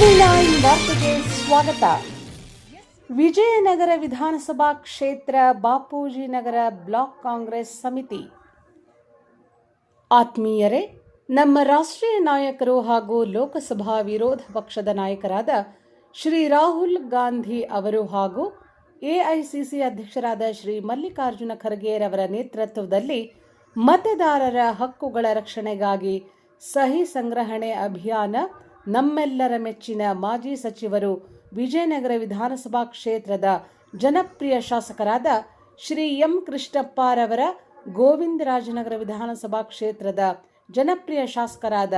ವಾರ್ತೆಗೆ ಸ್ವಾಗತ. ವಿಜಯನಗರ ವಿಧಾನಸಭಾ ಕ್ಷೇತ್ರ ಬಾಪೂಜಿ ನಗರ ಬ್ಲಾಕ್ ಕಾಂಗ್ರೆಸ್ ಸಮಿತಿ. ಆತ್ಮೀಯರೇ, ನಮ್ಮ ರಾಷ್ಟ್ರೀಯ ನಾಯಕರು ಹಾಗೂ ಲೋಕಸಭಾ ವಿರೋಧ ಪಕ್ಷದ ನಾಯಕರಾದ ಶ್ರೀ ರಾಹುಲ್ ಗಾಂಧಿ ಅವರು ಹಾಗೂ ಎಐಸಿಸಿ ಅಧ್ಯಕ್ಷರಾದ ಶ್ರೀ ಮಲ್ಲಿಕಾರ್ಜುನ ಖರ್ಗೆರವರ ನೇತೃತ್ವದಲ್ಲಿ ಮತದಾರರ ಹಕ್ಕುಗಳ ರಕ್ಷಣೆಗಾಗಿ ಸಹಿ ಸಂಗ್ರಹಣೆ ಅಭಿಯಾನ ನಮ್ಮೆಲ್ಲರ ಮೆಚ್ಚಿನ ಮಾಜಿ ಸಚಿವರು ವಿಜಯನಗರ ವಿಧಾನಸಭಾ ಕ್ಷೇತ್ರದ ಜನಪ್ರಿಯ ಶಾಸಕರಾದ ಶ್ರೀ ಎಂ ಕೃಷ್ಣಪ್ಪರವರ ಗೋವಿಂದರಾಜನಗರ ವಿಧಾನಸಭಾ ಕ್ಷೇತ್ರದ ಜನಪ್ರಿಯ ಶಾಸಕರಾದ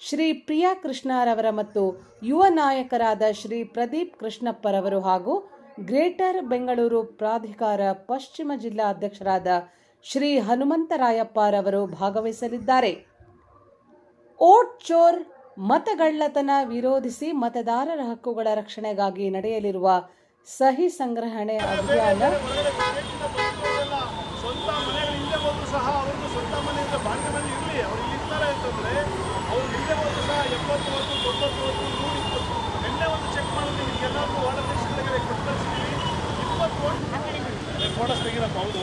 ಶ್ರೀ ಪ್ರಿಯಾ ಕೃಷ್ಣರವರ ಮತ್ತು ಯುವ ನಾಯಕರಾದ ಶ್ರೀ ಪ್ರದೀಪ್ ಕೃಷ್ಣಪ್ಪರವರು ಹಾಗೂ ಗ್ರೇಟರ್ ಬೆಂಗಳೂರು ಪ್ರಾಧಿಕಾರ ಪಶ್ಚಿಮ ಜಿಲ್ಲಾ ಅಧ್ಯಕ್ಷರಾದ ಶ್ರೀ ಹನುಮಂತರಾಯಪ್ಪರವರು ಭಾಗವಹಿಸಲಿದ್ದಾರೆ. ಓಟ್ ಚೋರ್ ಮತಗಳ್ಳತನ ವಿರೋಧಿಸಿ ಮತದಾರರ ಹಕ್ಕುಗಳ ರಕ್ಷಣೆಗಾಗಿ ನಡೆಯಲಿರುವ ಸಹಿ ಸಂಗ್ರಹಣೆ ಅಭಿಯಾನ ಫೋಟೋಸ್ ತೆಗಿರಪ್ಪ ಹೌದು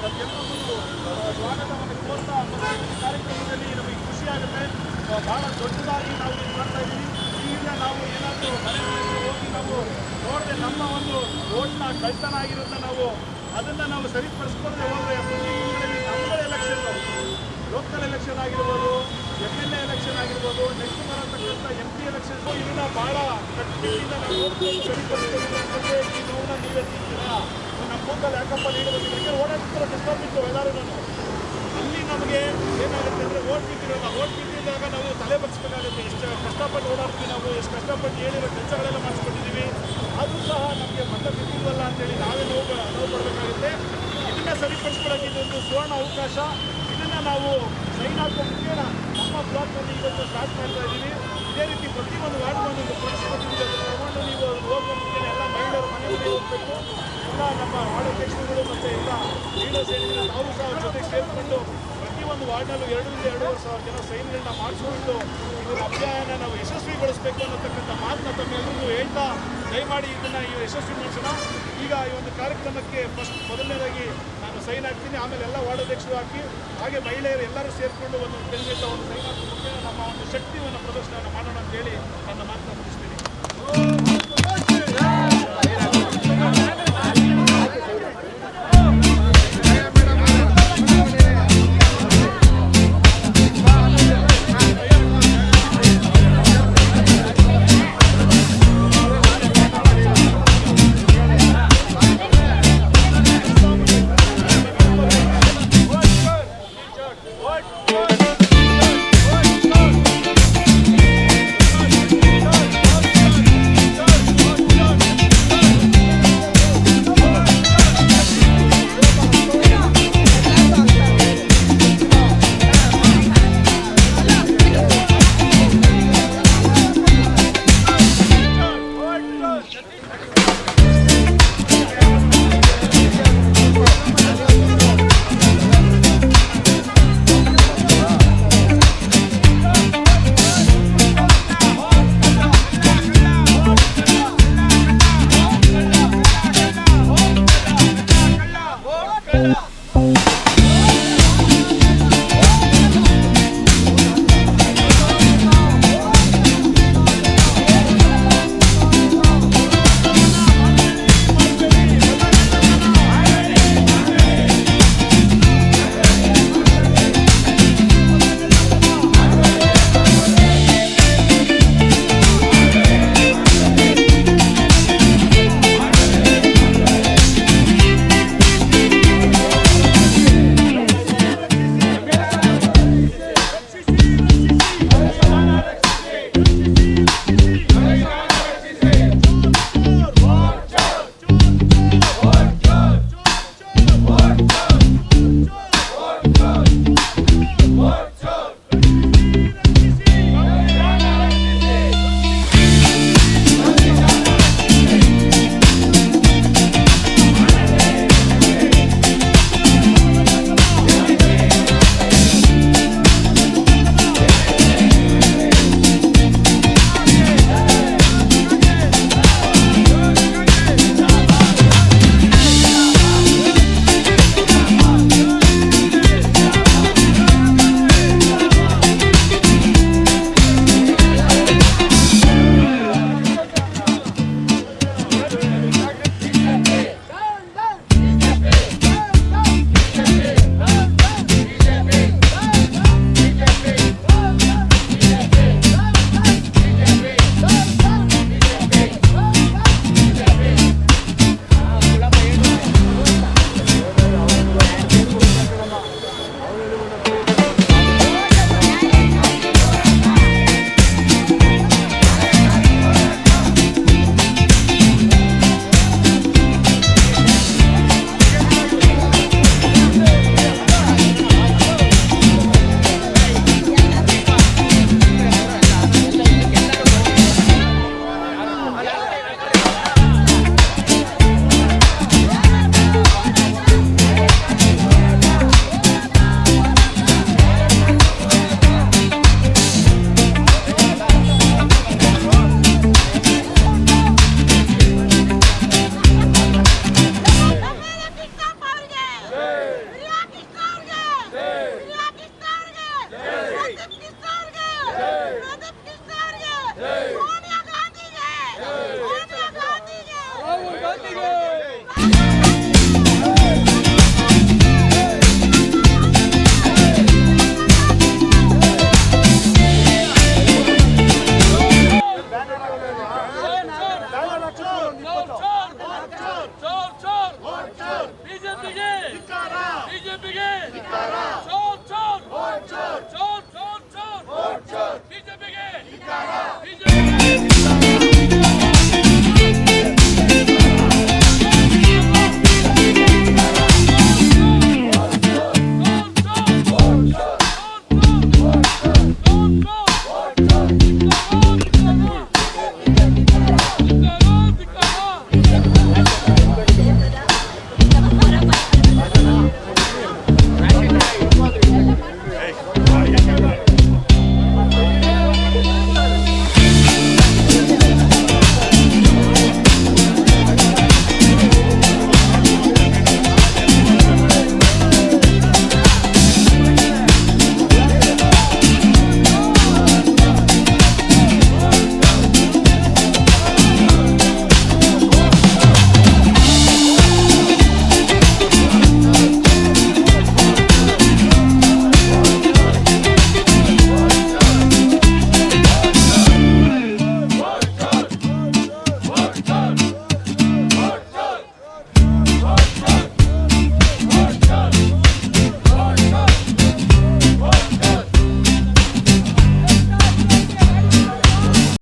ಹಾಕಿರೋರು ಸ್ವಾಗತವನ್ನು ಕೋರ್ತಾ ಈ ಕಾರ್ಯಕ್ರಮದಲ್ಲಿ ನಮಗೆ ಖುಷಿಯಾಗುತ್ತೆ ಬಹಳ ದೊಡ್ಡದಾಗಿ ನಾವು ಇದು ಮಾಡ್ತಾ ಇದ್ದೀವಿ ಈಗ ನಾವು ಏನಾದರೂ ಮನೆ ಮನೆಗೆ ಹೋಗಿ ನಾವು ನೋಡದೆ ನಮ್ಮ ಒಂದು ಓಟ್ನ ಕಳ್ತನ ಆಗಿರುತ್ತೆ ನಾವು ಅದನ್ನು ನಾವು ಸರಿಪಡಿಸ್ಕೊಳ್ಳದೆ ಹೋದರೆ ನಮ್ಮದೇ ಎಲೆಕ್ಷನ್ ಲೋಕಲ್ ಎಲೆಕ್ಷನ್ ಆಗಿರ್ಬೋದು ಎಂ ಎಲೆಕ್ಷನ್ ಆಗಿರ್ಬೋದು ನೆಕ್ಸ್ಟ್ ಬರತಕ್ಕಂಥ ಎಂ ಪಿ ಎಲೆಕ್ಷನ್ ಇದನ್ನ ಬಹಳ ಕಟ್ಟುನಿಟ್ಟಿಂದ ನಾವು ಸರಿಪಡಿಸ್ಕೊಂಡು ಈ ನೋವನ್ನ ನೀವೇ ಅಂದರೆ ಓಟ್ ನಾವು ತಲೆ ಬಗ್ಸ್ಬೇಕಾಗುತ್ತೆ ಎಷ್ಟು ಕಷ್ಟಪಟ್ಟು ಓಡಾಡ್ತೀವಿ ನಾವು, ಎಷ್ಟು ಕಷ್ಟಪಟ್ಟು ಹೇಳಿರೋ ಕೆಲಸಗಳೆಲ್ಲ ಮಾಡಿಸ್ಕೊಂಡಿದ್ದೀವಿ. ಅದು ಸಹ ನಮಗೆ ಮತ ಬಿದ್ದಿಲ್ವಲ್ಲ ಅಂತೇಳಿ ನಾವೇ ನೋವು ನೋವು ಪಡಬೇಕಾಗುತ್ತೆ ಇದನ್ನು ಸರಿಪಡಿಸ್ಕೊಳ್ಳೋಕೆ ಇದೊಂದು ಸುವರ್ಣ ಅವಕಾಶ. ಇದನ್ನು ನಾವು ಸೈನ್ ಹಾಕೋ ಮುಖೇನ ನಮ್ಮ ಬ್ಲಾಕ್ನಲ್ಲಿ ಇವತ್ತು ಸ್ಟಾರ್ಟ್ ಮಾಡ್ತಾ ಇದ್ದೀವಿ. ಇದೇ ರೀತಿ ಪ್ರತಿಯೊಂದು ವಾರ್ಡ್ ಒಂದು ಪರಿಸ್ಥಿತಿ ತಗೊಂಡು ನೀವು ಹೋಗುವ ಮುಖೇನ ಎಲ್ಲ ಮಹಿಳೆಯರು ಮನೆಯಲ್ಲಿ ಹೋಗಬೇಕು ಎಲ್ಲ ನಮ್ಮ ವಾರ್ಡಾಧ್ಯಕ್ಷರುಗಳು ಮತ್ತು ಎಲ್ಲ ಲೀಡರ್ಸ್ ಏನಿದೆ ನಾವು ಸಹ ಅವ್ರ ಜೊತೆಗೆ ಸೇರಿಕೊಂಡು ಪ್ರತಿಯೊಂದು ವಾರ್ಡ್ನಲ್ಲೂ ಎರಡರಿಂದ ಎರಡೂವರೆ ಸಾವಿರ ಜನ ಸೈನ್ಗಳನ್ನ ಮಾಡಿಸ್ಕೊಂಡು ಇವ್ರ ಅಭಿಯಾನ ನಾವು ಯಶಸ್ವಿಗೊಳಿಸಬೇಕು ಅನ್ನತಕ್ಕಂಥ ಮಾತನ್ನ ತಮ್ಮೆಲ್ಲರಿಗೂ ಹೇಳ್ತಾ ದಯಮಾಡಿ ಇದನ್ನು ಈ ಯಶಸ್ವಿ ಮಾಡಿಸೋಣ. ಈಗ ಈ ಒಂದು ಕಾರ್ಯಕ್ರಮಕ್ಕೆ ಫಸ್ಟ್ ಮೊದಲನೇದಾಗಿ ನಾನು ಸೈನ್ ಹಾಕ್ತೀನಿ. ಆಮೇಲೆ ಎಲ್ಲ ವಾರ್ಡಾಧ್ಯಕ್ಷರು ಹಾಕಿ, ಹಾಗೆ ಮಹಿಳೆಯರು ಎಲ್ಲರೂ ಸೇರಿಕೊಂಡು ಒಂದು ಬೆನ್ನಿಂದ ಒಂದು ಸೈನ್ ಹಾಕಿ ನಮ್ಮ ಒಂದು ಶಕ್ತಿಯನ್ನು ಪ್ರದರ್ಶನ ಮಾಡೋಣ ಅಂತ ಹೇಳಿ ನನ್ನ ಮಾತನ್ನ ಮುಗಿಸ್ತೀನಿ. Bye.